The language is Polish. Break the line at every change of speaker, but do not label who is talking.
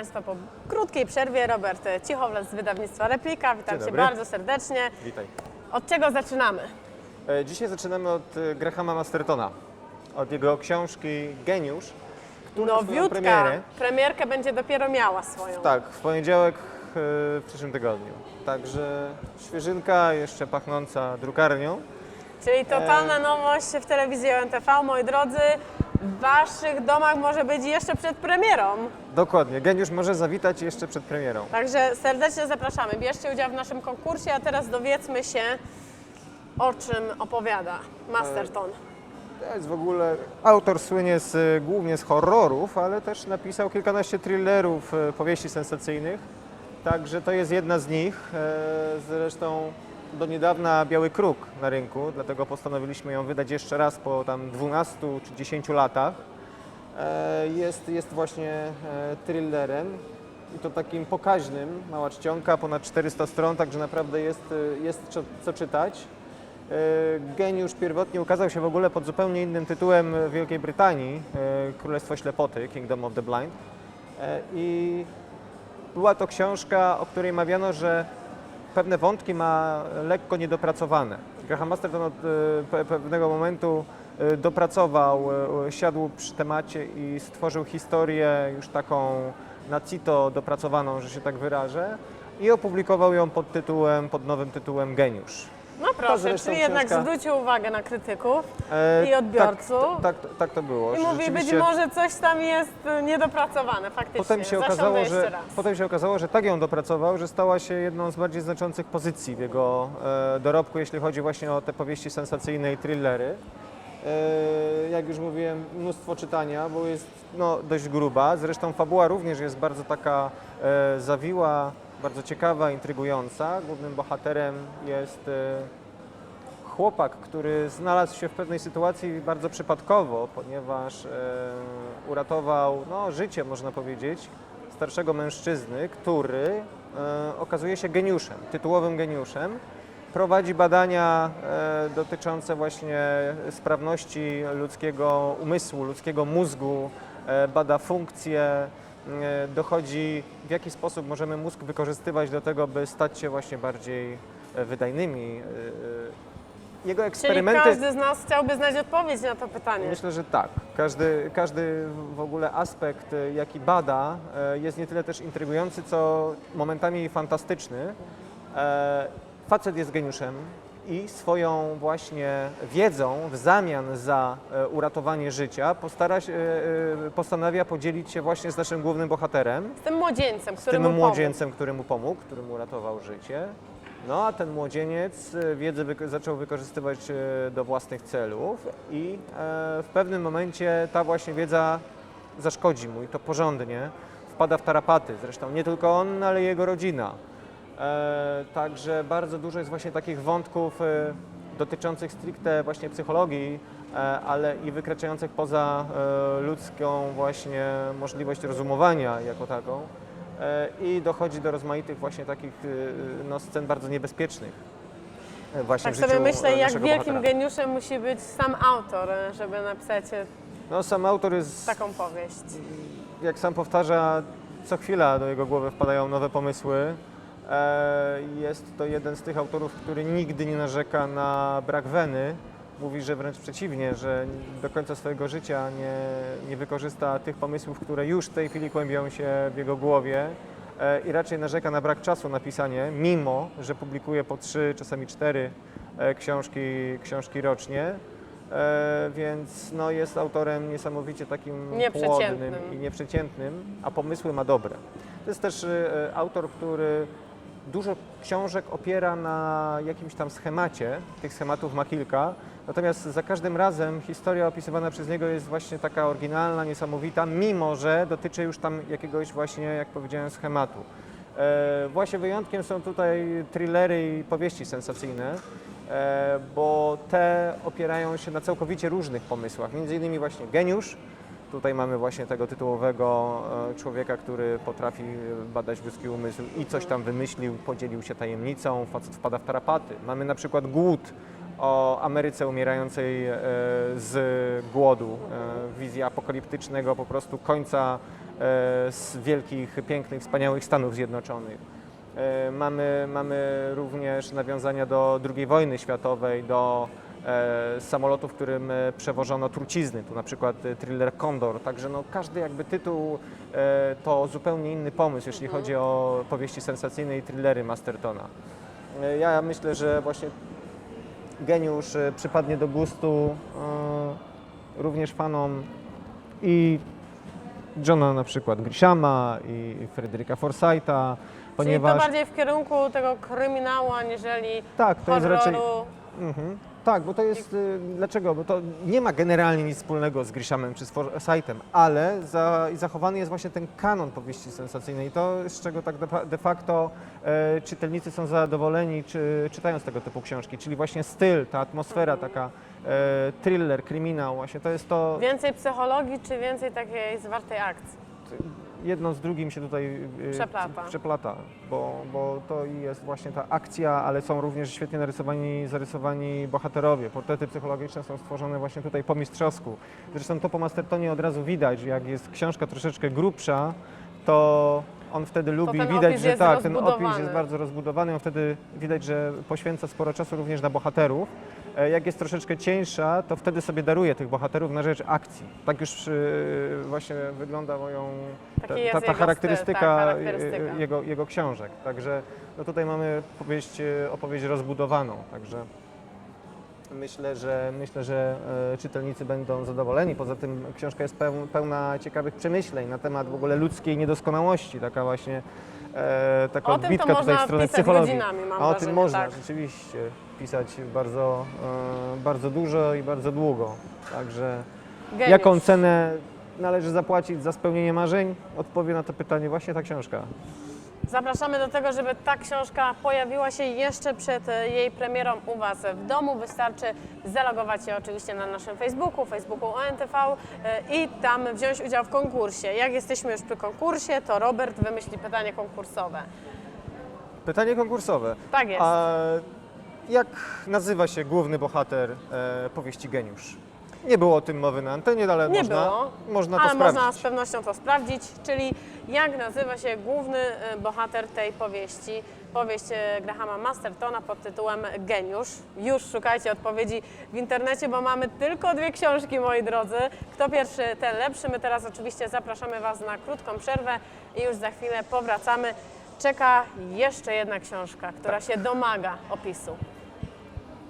Państwa po krótkiej przerwie. Robert Cichowle z wydawnictwa Replika. Witam Cię bardzo serdecznie.
Witaj.
Od czego zaczynamy?
E, Dzisiaj zaczynamy od e, Grahama Mastertona, od jego książki Geniusz, która
Nowiutka.
premierę,
Premierkę będzie dopiero miała swoją.
tak, w poniedziałek e, w przyszłym tygodniu. Także świeżynka, jeszcze pachnąca drukarnią.
Czyli totalna nowość w telewizji ONTV. Moi drodzy, w Waszych domach może być jeszcze przed premierą.
Dokładnie, Geniusz może zawitać jeszcze przed premierą.
Także serdecznie zapraszamy. Bierzcie udział w naszym konkursie, a teraz dowiedzmy się, o czym opowiada Masterton.
To jest w ogóle, autor słynie z, e, głównie z horrorów, ale też napisał kilkanaście thrillerów, e, powieści sensacyjnych. Także to jest jedna z nich. E, Zresztą do niedawna Biały Kruk na rynku, dlatego postanowiliśmy ją wydać jeszcze raz po tam 12 czy 10 latach. E, Jest, jest właśnie e, thrillerem i to takim pokaźnym, mała czcionka, ponad 400 stron, także naprawdę jest, e, jest co, co czytać. Geniusz pierwotnie ukazał się w ogóle pod zupełnie innym tytułem w Wielkiej Brytanii, Królestwo Ślepoty, Kingdom of the Blind. I była to książka, o której mawiano, że pewne wątki ma lekko niedopracowane. Graham Masterton od e, pe- pewnego momentu e, dopracował, e, siadł przy temacie i stworzył historię już taką na cito dopracowaną, że się tak wyrażę, i opublikował ją pod tytułem, pod nowym tytułem Geniusz.
No proszę,
zresztą
czyli jednak
książka-
zwrócił uwagę na krytyków
E,
I odbiorców.
Tak, tak, tak to było.
i
że
mówi, być
rzeczywiście-
może coś tam jest y, niedopracowane faktycznie.
Potem się,
Zasiądę
okazało,
jeszcze
że,
raz.
potem się okazało, że tak ją dopracował, że stała się jedną z bardziej znaczących pozycji w jego e, dorobku, jeśli chodzi właśnie o te powieści sensacyjne i thrillery. E, jak już mówiłem, mnóstwo czytania, bo jest no, dość gruba. Zresztą fabuła również jest bardzo taka e, zawiła, bardzo ciekawa, intrygująca. Głównym bohaterem jest e, chłopak, który znalazł się w pewnej sytuacji bardzo przypadkowo, ponieważ e, uratował no, życie, można powiedzieć, starszego mężczyzny, który e, okazuje się geniuszem, tytułowym geniuszem. Prowadzi badania dotyczące właśnie sprawności ludzkiego umysłu, ludzkiego mózgu, bada funkcje, dochodzi w jaki sposób możemy mózg wykorzystywać do tego, by stać się właśnie bardziej e, wydajnymi. e, e, Jego
Czyli
eksperymenty.
każdy z nas chciałby znać odpowiedź na to pytanie.
Myślę, że tak. Każdy, każdy w ogóle aspekt, e, jaki bada, e, jest nie tyle też intrygujący, co momentami fantastyczny. E, Facet jest geniuszem i swoją właśnie wiedzą w zamian za e, uratowanie życia postara się, e, e, postanawia podzielić się właśnie z naszym głównym bohaterem
Z tym młodzieńcem,
z
który
tym
mu pomógł.
młodzieńcem, który mu pomógł, który mu uratował życie. No a ten młodzieniec wiedzę wyko- zaczął wykorzystywać do własnych celów i w pewnym momencie ta właśnie wiedza zaszkodzi mu i to porządnie. Wpada w tarapaty, zresztą nie tylko on, ale jego rodzina. E, Także bardzo dużo jest właśnie takich wątków e, dotyczących stricte właśnie psychologii, e, ale i wykraczających poza ludzką właśnie możliwość rozumowania jako taką. I dochodzi do rozmaitych właśnie takich no, scen bardzo niebezpiecznych. Właśnie
Tak
w życiu
sobie myślę, jak wielkim
bohatera.
geniuszem musi być sam autor, żeby napisać
No, sam autor jest,
taką powieść.
jak sam powtarza, co chwila do jego głowy wpadają nowe pomysły. E, Jest to jeden z tych autorów, który nigdy nie narzeka na brak weny. Mówi, że wręcz przeciwnie, że do końca swojego życia nie, nie wykorzysta tych pomysłów, które już w tej chwili kłębią się w jego głowie e, i raczej narzeka na brak czasu na pisanie, mimo że publikuje po trzy, czasami cztery e, książki, książki rocznie. E, więc no, jest autorem niesamowicie takim płodnym i nieprzeciętnym, a pomysły ma dobre. To jest też e, autor, który dużo książek opiera na jakimś tam schemacie, tych schematów ma kilka, natomiast za każdym razem historia opisywana przez niego jest właśnie taka oryginalna, niesamowita, mimo że dotyczy już tam jakiegoś właśnie, jak powiedziałem, schematu. E, Właśnie wyjątkiem są tutaj thrillery i powieści sensacyjne, e, bo te opierają się na całkowicie różnych pomysłach, między innymi właśnie geniusz, Tutaj mamy właśnie tego tytułowego e, człowieka, który potrafi badać ludzki umysł i coś tam wymyślił, podzielił się tajemnicą, facet wpada w tarapaty. Mamy na przykład głód o Ameryce umierającej e, z głodu, e, wizja apokaliptycznego po prostu końca z wielkich, pięknych, wspaniałych Stanów Zjednoczonych. E, Mamy, mamy również nawiązania do II wojny światowej, do e, samolotów, którym e, przewożono trucizny, tu na przykład e, thriller Condor, także no, każdy jakby tytuł to zupełnie inny pomysł, jeśli chodzi o powieści sensacyjne i thrillery Mastertona. Ja myślę, że właśnie geniusz przypadnie do gustu również fanom i Johna na przykład Grishama i Fryderyka Forsytha, ponieważ
Czyli to bardziej w kierunku tego kryminału, aniżeli
tak, to jest
horroru.
raczej Mhm. Tak, bo to jest. y, Dlaczego? Bo to nie ma generalnie nic wspólnego z Grishamem czy z Forsythem, ale za, i zachowany jest właśnie ten kanon powieści sensacyjnej. I to, z czego tak de, de facto e, czytelnicy są zadowoleni, czy, czytając tego typu książki. Czyli właśnie styl, ta atmosfera, taka e, thriller, kryminał, właśnie to jest to.
Więcej psychologii, czy więcej takiej zwartej akcji?
Jedno z drugim się tutaj y,
Przeplata.
przeplata bo, bo to i jest właśnie ta akcja, ale są również świetnie narysowani, zarysowani bohaterowie. Portrety psychologiczne są stworzone właśnie tutaj po mistrzowsku. Zresztą to po Mastertonie od razu widać, że jak jest książka troszeczkę grubsza, to on wtedy lubi,
ten
widać,
opis
że
jest
tak, ten opis
rozbudowany.
jest bardzo rozbudowany, on wtedy widać, że poświęca sporo czasu również na bohaterów. E, Jak jest troszeczkę cieńsza, to wtedy sobie daruje tych bohaterów na rzecz akcji. Tak już y, właśnie wygląda moją ta, ta, ta charakterystyka, y,
charakterystyka.
Jego, jego książek. Także no tutaj mamy powieść, y, opowieść rozbudowaną. Także myślę, że myślę, że e, czytelnicy będą zadowoleni. Poza tym książka jest peł, pełna ciekawych przemyśleń na temat w ogóle ludzkiej niedoskonałości. Taka właśnie e, taka
O tym to
odbitka tutaj
można
w stronę
pisać
psychologii.
godzinami, mam
A o
wrażenie,
tym można
tak.
rzeczywiście pisać bardzo, e, bardzo dużo i bardzo długo. Także
Geniusz.
jaką cenę należy zapłacić za spełnienie marzeń? Odpowie na to pytanie właśnie ta książka.
Zapraszamy do tego, żeby ta książka pojawiła się jeszcze przed e, jej premierą u Was w domu. Wystarczy zalogować się oczywiście na naszym Facebooku, Facebooku ONTV e, i tam wziąć udział w konkursie. Jak jesteśmy już przy konkursie, to Robert wymyśli pytanie konkursowe.
Pytanie konkursowe.
Tak jest.
A jak nazywa się główny bohater e, powieści Geniusz? Nie było o tym mowy na antenie, ale
Nie
można,
było,
można to
ale
sprawdzić.
można z pewnością to sprawdzić, czyli jak nazywa się główny e, bohater tej powieści. Powieść e, Grahama Mastertona pod tytułem Geniusz. Już szukajcie odpowiedzi w internecie, bo mamy tylko dwie książki, moi drodzy. Kto pierwszy, ten lepszy. My teraz oczywiście zapraszamy Was na krótką przerwę i już za chwilę powracamy. Czeka jeszcze jedna książka, która się domaga opisu.